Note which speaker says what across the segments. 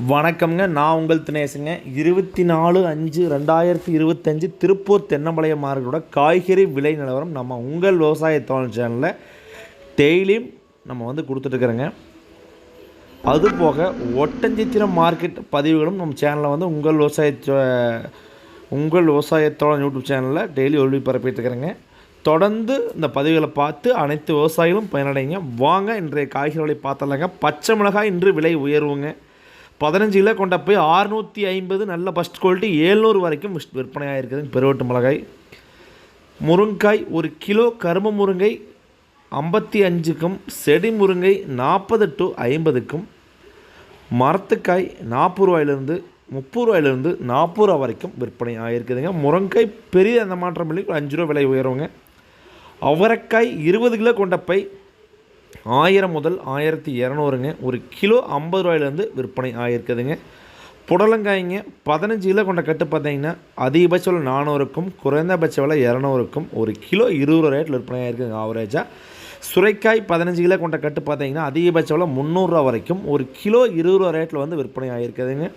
Speaker 1: வணக்கம்ங்க. நான் உங்கள் தினேசுங்க. இருபத்தி நாலு அஞ்சு ரெண்டாயிரத்தி இருபத்தஞ்சு திருப்பூர் தென்னம்பாளையம் மார்க்கெட்டோட காய்கறி விலை நிலவரம் நம்ம உங்கள் விவசாய தோழன் சேனலில் டெய்லியும் நம்ம வந்து கொடுத்துட்ருக்குறோங்க அதுபோக ஒட்டஞ்சித்திரம் மார்க்கெட் பதிவுகளும் நம்ம சேனலில் வந்து உங்கள் விவசாய உங்கள் விவசாயத்தோழன் யூடியூப் சேனலில் டெய்லி ஒளிபரப்பிட்டுருக்குறேங்க. தொடர்ந்து இந்த பதிவுகளை பார்த்து அனைத்து விவசாயிகளும் பயனடைங்க. வாங்க இன்றைய காய்கறி விலை பார்த்தலாங்க. பச்சை மிளகாய் இன்று விலை உயர்வுங்க. பதினஞ்சு கிலோ கொண்ட போய் அறுநூற்றி ஐம்பது நல்ல ஃபஸ்ட் குவாலிட்டி ஏழ்நூறு வரைக்கும் விஸ்- விற்பனையாக இருக்குதுங்க பெருவட்டு மிளகாய். முருங்காய் ஒரு கிலோ கரும்பு முருங்கை ஐம்பத்தி அஞ்சுக்கும் செடி முருங்கை நாற்பது டு ஐம்பதுக்கும் மரத்துக்காய் நாற்பது ரூபாயிலிருந்து முப்பது ரூபாயிலிருந்து நாற்பது ரூபா வரைக்கும் விற்பனை ஆகிருக்குதுங்க முருங்காய் பெரிய அந்த மாற்றம் இல்லை ஒரு அஞ்சு ரூபா விலை உயருங்க. அவரைக்காய் இருபது கிலோ கொண்ட பை ஆயிரம் முதல் ஆயிரத்தி இரநூறுங்க. ஒரு கிலோ ஐம்பது ரூபாயிலேருந்து விற்பனை ஆகியிருக்குதுங்க புடலங்காய்ங்க பதினஞ்சு கிலோ கொண்ட கட்டு பார்த்தீங்கன்னா அதிகபட்ச விலை நானூறுக்கும் குறைந்தபட்ச விலை இரநூறுக்கும் ஒரு கிலோ இருபது ரூபா ரேட்டில் விற்பனை ஆகிருக்குங்க ஆவரேஜாக சுரைக்காய் பதினஞ்சு கிலோ கொண்ட கட்டு பார்த்தீங்கன்னா அதிகபட்ச விலை முந்நூறுரூவா வரைக்கும் ஒரு கிலோ இருபது ரூபா ரேட்டில் வந்து விற்பனை ஆகிருக்குதுங்க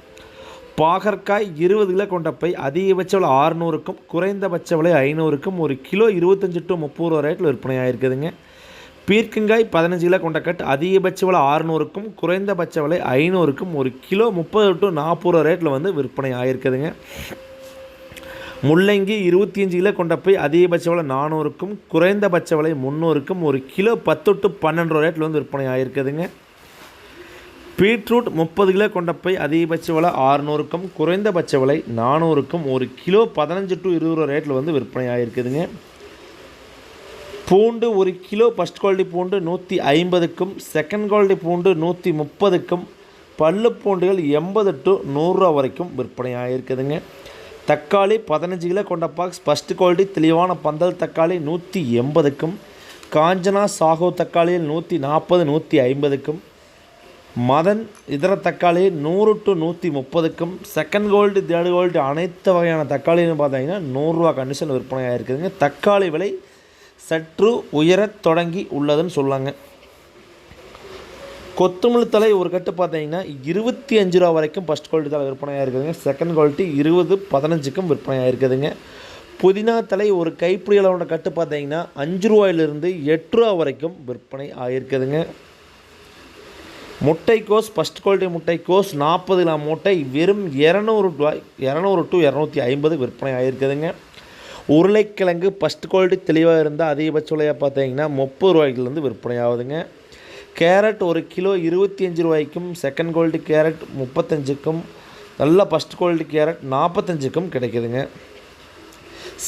Speaker 1: பாகற்காய் இருபது கிலோ கொண்ட பை அதிகபட்ச விலை ஆறுநூறுக்கும் குறைந்தபட்ச விலை ஐநூறுக்கும் ஒரு கிலோ இருபத்தஞ்சி டு முப்பது ரூபா ரேட்டில் விற்பனை ஆகிருக்குதுங்க பீர்க்கங்காய் பதினஞ்சு கிலோ கொண்ட கட் அதிகபட்ச விலை ஆறுநூறுக்கும் குறைந்தபட்ச விலை ஐநூறுக்கும் ஒரு கிலோ முப்பது டு நாற்பது ரூபா ரேட்டில் வந்து விற்பனை ஆகிருக்குதுங்க முள்ளங்கி இருபத்தி அஞ்சு கிலோ கொண்ட போய் அதிகபட்ச விலை நானூறுக்கும் குறைந்தபட்ச விலை முந்நூறுக்கும் ஒரு கிலோ பத்து டு பன்னெண்டு ரூபா ரேட்டில் வந்து விற்பனை ஆகிருக்குதுங்க பீட்ரூட் முப்பது கிலோ கொண்ட போய் அதிகபட்ச விலை ஆறுநூறுக்கும் குறைந்தபட்ச விலை நானூறுக்கும் ஒரு கிலோ பதினஞ்சு டு இருபது ரூபா ரேட்டில் வந்து விற்பனை ஆகிருக்குதுங்க பூண்டு ஒரு கிலோ ஃபஸ்ட் குவாலிட்டி பூண்டு நூற்றி ஐம்பதுக்கும் செகண்ட் குவாலிட்டி பூண்டு நூற்றி முப்பதுக்கும் பல்லு பூண்டுகள் எண்பது டு நூறுரூவா வரைக்கும் விற்பனையாக இருக்குதுங்க தக்காளி பதினஞ்சு கிலோ கொண்ட பாக்ஸ் ஃபஸ்ட் குவாலிட்டி தெளிவான பந்தல் தக்காளி நூற்றி எண்பதுக்கும் காஞ்சனா சாகோ தக்காளியில் நூற்றி நாற்பது நூற்றி ஐம்பதுக்கும் மதன் இதர தக்காளி நூறு டு நூற்றி முப்பதுக்கும் செகண்ட் கோல்டு தேர்டு கோல்டு அனைத்து வகையான தக்காளின்னு பார்த்தீங்கன்னா நூறுரூவா கண்டிஷன் விற்பனையாக இருக்குதுங்க தக்காளி விலை சற்று உயரத் தொடங்கி உள்ளதுன்னு சொல்லாங்க. கொத்தமல்லி தலை ஒரு கட்டு பார்த்தீங்கன்னா இருபத்தி அஞ்சு ரூபா வரைக்கும் ஃபஸ்ட் குவாலிட்டி தலை விற்பனையாக இருக்குதுங்க. செகண்ட் குவாலிட்டி இருபது பதினஞ்சுக்கும் விற்பனையாக இருக்குதுங்க. புதினா தலை ஒரு கைப்பிடி அளவோட கட்டு பார்த்தீங்கன்னா அஞ்சு ரூபாயிலிருந்து எட்டு ரூபா வரைக்கும் விற்பனை ஆகிருக்குதுங்க முட்டைக்கோஸ் ஃபஸ்ட் குவாலிட்டி முட்டைக்கோஸ் நாற்பது கிராம் மூட்டை வெறும் இரநூறு ரூபாய் இரநூறு டு இரநூத்தி ஐம்பது விற்பனை ஆகிருக்குதுங்க உருளைக்கிழங்கு ஃபஸ்ட் குவாலிட்டி தெளிவாக இருந்தால் அதிகபட்ச விலையாக பார்த்தீங்கன்னா முப்பது ரூபாய்க்குலேருந்து விற்பனை ஆகுதுங்க கேரட் ஒரு கிலோ இருபத்தி அஞ்சு ரூபாய்க்கும் செகண்ட் குவாலிட்டி கேரட் முப்பத்தஞ்சுக்கும் நல்ல ஃபஸ்ட் குவாலிட்டி கேரட் நாற்பத்தஞ்சுக்கும் கிடைக்குதுங்க.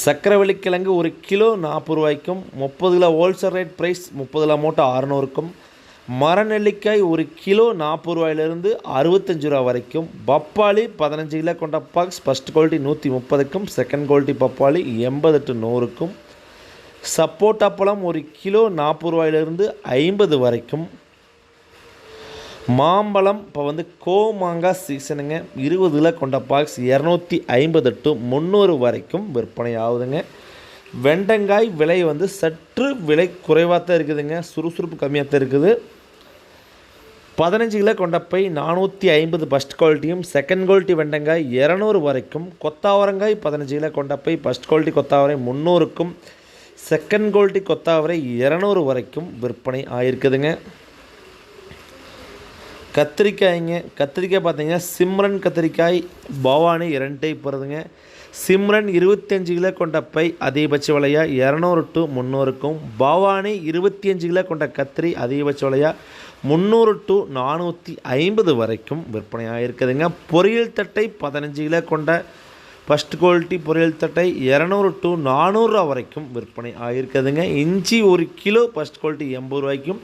Speaker 1: சக்கரவள்ளி கிழங்கு ஒரு கிலோ நாற்பது ரூபாய்க்கும் முப்பது கிலோ ஹோல்சேல் ரேட் ப்ரைஸ் முப்பது கிலோ மூட்டை அறநூறுக்கும் மரநெல்லிக்காய் ஒரு கிலோ நாற்பது ரூபாயிலிருந்து அறுபத்தஞ்சு ரூபா வரைக்கும். பப்பாளி பதினஞ்சு கிலோ கொண்ட பாக்ஸ் ஃபஸ்ட் குவாலிட்டி நூற்றி முப்பதுக்கும் செகண்ட் குவாலிட்டி பப்பாளி எண்பது டு நூறுக்கும். சப்போட்டா பழம் ஒரு கிலோ நாற்பது ரூபாயிலிருந்து ஐம்பது வரைக்கும். மாம்பழம் இப்போ வந்து கோமாங்கா சீசனுங்க இருபது கிலோ கொண்ட பாக்ஸ் இரநூத்தி ஐம்பது டு முந்நூறு வரைக்கும் விற்பனை ஆகுதுங்க. வெண்டங்காய் விலை வந்து சற்று விலை குறைவாக தான் இருக்குதுங்க. சுறுசுறுப்பு கம்மியாக தான் இருக்குது. பதினஞ்சு கிலோ கொண்ட பை நானூற்றி ஐம்பது ஃபஸ்ட் குவாலிட்டியும் செகண்ட் குவாலிட்டி வெண்டங்காய் இரநூறு வரைக்கும் கொத்தாவரங்காய் பதினஞ்சு கிலோ கொண்ட பை ஃபஸ்ட் குவாலிட்டி கொத்தாவரை முந்நூறுக்கும் செகண்ட் குவாலிட்டி கொத்தாவரை இரநூறு வரைக்கும் விற்பனை ஆயிருக்குதுங்க. கத்திரிக்காய்ங்க கத்திரிக்காய் பார்த்தீங்கன்னா சிம்ரன் கத்திரிக்காய் பவானி இரண்டு டைப் வருதுங்க சிம்ரன் இருபத்தஞ்சு கிலோ கொண்ட பை அதிகபட்ச விலையாக இரநூறு டு முந்நூறுக்கும் பவானி இருபத்தி அஞ்சு கிலோ கொண்ட கத்திரி அதிகபட்ச விலையாக முந்நூறு டு நானூற்றி ஐம்பது வரைக்கும் விற்பனையாக இருக்குதுங்க பொரியல் தட்டை பதினஞ்சு கிலோ கொண்ட ஃபஸ்ட் குவாலிட்டி பொரியல் தட்டை இரநூறு டு நானூறுரூவா வரைக்கும் விற்பனை ஆகியிருக்குதுங்க இஞ்சி ஒரு கிலோ ஃபஸ்ட் குவாலிட்டி எண்பது ரூபாய்க்கும்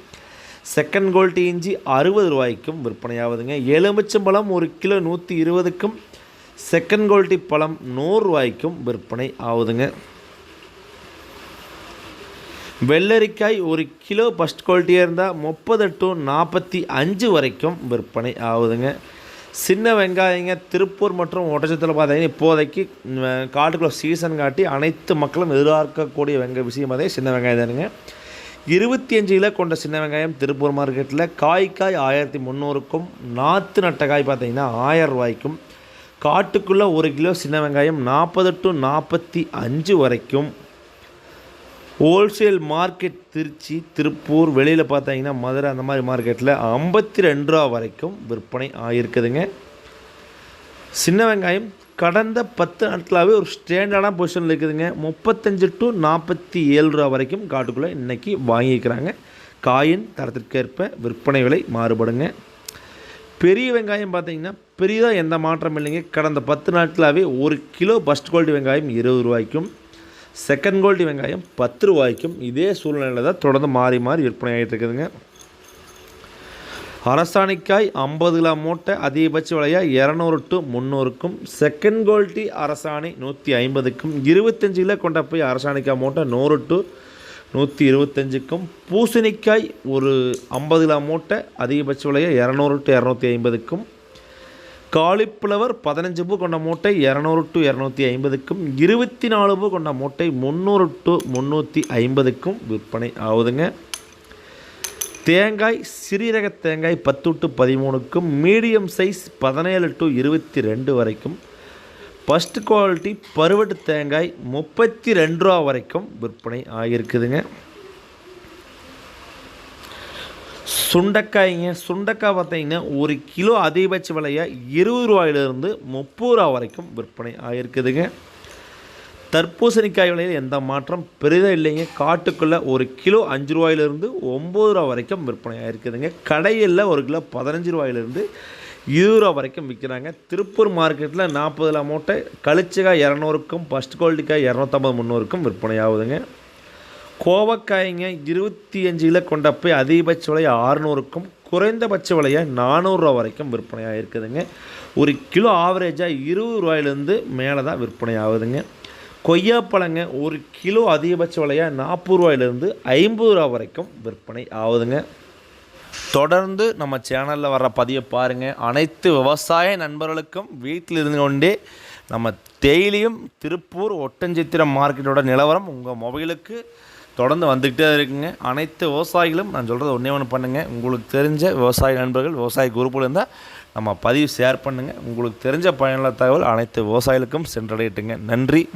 Speaker 1: செகண்ட் குவாலிட்டி இஞ்சி அறுபது ரூபாய்க்கும் விற்பனையாகுதுங்க. எலுமிச்சம்பழம் ஒரு கிலோ நூற்றி இருபதுக்கும் செகண்ட் குவாலிட்டி பழம் நூறுரூவாய்க்கும் விற்பனை ஆகுதுங்க. வெள்ளரிக்காய் ஒரு கிலோ ஃபஸ்ட் குவாலிட்டியாக இருந்தால் முப்பது டு நாற்பத்தி அஞ்சு வரைக்கும் விற்பனை ஆகுதுங்க. சின்ன வெங்காயங்க திருப்பூர் மற்றும் ஒட்டச்சத்தில் பார்த்தீங்கன்னா இப்போதைக்கு காட்டுக்குள்ள சீசன் காட்டி அனைத்து மக்களும் எதிர்பார்க்கக்கூடிய வெங்க விஷயம் அதே சின்ன வெங்காயம் தானுங்க. இருபத்தி அஞ்சு கிலோ கொண்ட சின்ன வெங்காயம் திருப்பூர் மார்க்கெட்டில் காய்க்காய் ஆயிரத்தி முந்நூறுக்கும் நாற்று நட்ட காய் பார்த்தீங்கன்னா ஆயிரம் ரூபாய்க்கும் காட்டுக்குள்ளே ஒரு கிலோ சின்ன வெங்காயம் நாற்பது டு நாற்பத்தி அஞ்சு வரைக்கும் ஹோல்சேல் மார்க்கெட் திருச்சி திருப்பூர் வெளியில் பார்த்தீங்கன்னா மதுரை அந்த மாதிரி மார்க்கெட்டில் ஐம்பத்தி ரெண்டு ரூபா வரைக்கும் விற்பனை ஆகிருக்குதுங்க சின்ன வெங்காயம் கடந்த பத்து நாட்களாகவே ஒரு ஸ்டாண்டர்டான பொசிஷனில் இருக்குதுங்க. முப்பத்தஞ்சு டு நாற்பத்தி ஏழு ரூபா வரைக்கும் காட்டுக்குள்ளே இன்றைக்கி வாங்கிக்கிறாங்க காயின் தரத்திற்கேற்ப விற்பனை விலை மாறுபடுங்க. பெரிய வெங்காயம் பார்த்தீங்கன்னா பெரியதாக எந்த மாற்றம் இல்லைங்க. கடந்த பத்து நாட்களாகவே ஒரு கிலோ ஃபஸ்ட் குவாலிட்டி வெங்காயம் இருபது ரூபாய்க்கும் செகண்ட் குவாலிட்டி வெங்காயம் பத்து ரூபாய்க்கும் இதே சூழ்நிலையில் தான் தொடர்ந்து மாறி மாறி விற்பனை ஆகிட்டு இருக்குதுங்க. அரசாணிக்காய் ஐம்பது கிலோ மூட்டை அதிகபட்ச விலையாக இரநூறு டு முந்நூறுக்கும் செகண்ட் குவாலிட்டி அரசாணி நூற்றி ஐம்பதுக்கும் இருபத்தஞ்சு கிலோ கொண்ட போய் அரசாணிக்காய் மூட்டை நூறு டு நூற்றி இருபத்தஞ்சுக்கும் பூசணிக்காய் ஒரு ஐம்பது கிலோ மூட்டை அதிகபட்ச விலையாக இரநூறு டு இரநூத்தி ஐம்பதுக்கும் காலிஃப்ளவர் பதினஞ்சு பூ கொண்ட மூட்டை இரநூறு டு இரநூத்தி ஐம்பதுக்கும் இருபத்தி நாலு பூ கொண்ட மூட்டை முந்நூறு டு முந்நூற்றி ஐம்பதுக்கும் விற்பனை ஆகுதுங்க. தேங்காய் சிறீரக தேங்காய் பத்து டு பதிமூணுக்கும் மீடியம் சைஸ் பதினேழு டு இருபத்தி ரெண்டு வரைக்கும் ஃபஸ்ட் குவாலிட்டி பருவட்டு தேங்காய் முப்பத்தி ரெண்டு ரூபா வரைக்கும் விற்பனை ஆகியிருக்குதுங்க. சுண்டைக்காய்ங்க சுண்டைக்காய் பார்த்தீங்கன்னா ஒரு கிலோ அதிகபட்ச விலையை இருபது ரூபாயிலிருந்து முப்பது ரூபா வரைக்கும் விற்பனை ஆகியிருக்குதுங்க தர்பூசணிக்காய் விலையில் எந்த மாற்றம்? பெரிதாக இல்லைங்க. காட்டுக்குள்ளே ஒரு கிலோ அஞ்சு ரூபாயிலிருந்து ஒம்பது ரூபா வரைக்கும் விற்பனை ஆகிருக்குதுங்க கடையில் ஒரு கிலோ பதினஞ்சு ரூபாயிலிருந்து இருபது ரூபா வரைக்கும் விற்கிறாங்க. திருப்பூர் மார்க்கெட்டில் நாற்பதுல மூட்டை கழிச்சக்காய் இரநூறுக்கும் ஃபஸ்ட் குவாலிட்டிக்காய் இரநூத்தம்பது முந்நூறுக்கும் விற்பனை ஆகுதுங்க. கோவக்காய்ங்க இருபத்தி அஞ்சு கிலோ கொண்ட போய் அதிகபட்ச விலையை ஆறுநூறுக்கும் குறைந்தபட்ச விலையை நானூறுரூவா வரைக்கும் விற்பனை ஆகிருக்குதுங்க ஒரு கிலோ ஆவரேஜாக இருபது ரூபாயிலேருந்து மேலே தான் விற்பனை ஆகுதுங்க. கொய்யாப்பழங்க ஒரு கிலோ அதிகபட்ச விலையாக நாற்பது ரூபாயிலேருந்து ஐம்பது ரூபா வரைக்கும் விற்பனை ஆகுதுங்க. தொடர்ந்து நம்ம சேனலில் வர்ற பதிவை பாருங்கள் அனைத்து விவசாய நண்பர்களுக்கும் வீட்டில் இருந்து கொண்டே நம்ம டெய்லியும் திருப்பூர் ஒட்டஞ்சித்திரம் மார்க்கெட்டோட நிலவரம் உங்கள் மொபைலுக்கு தொடர்ந்து வந்துக்கிட்டே இருக்குங்க. அனைத்து விவசாயிகளும் நான் சொல்கிறது ஒன்றே ஒன்று பண்ணுங்கள் உங்களுக்கு தெரிஞ்ச விவசாய நண்பர்கள் விவசாய குரூப்பில் இருந்தால் நம்ம பதிவு ஷேர் பண்ணுங்கள் உங்களுக்கு தெரிஞ்ச பயனுள்ள தகவல் அனைத்து விவசாயிகளுக்கும் சென்றடையட்டுங்க. நன்றி.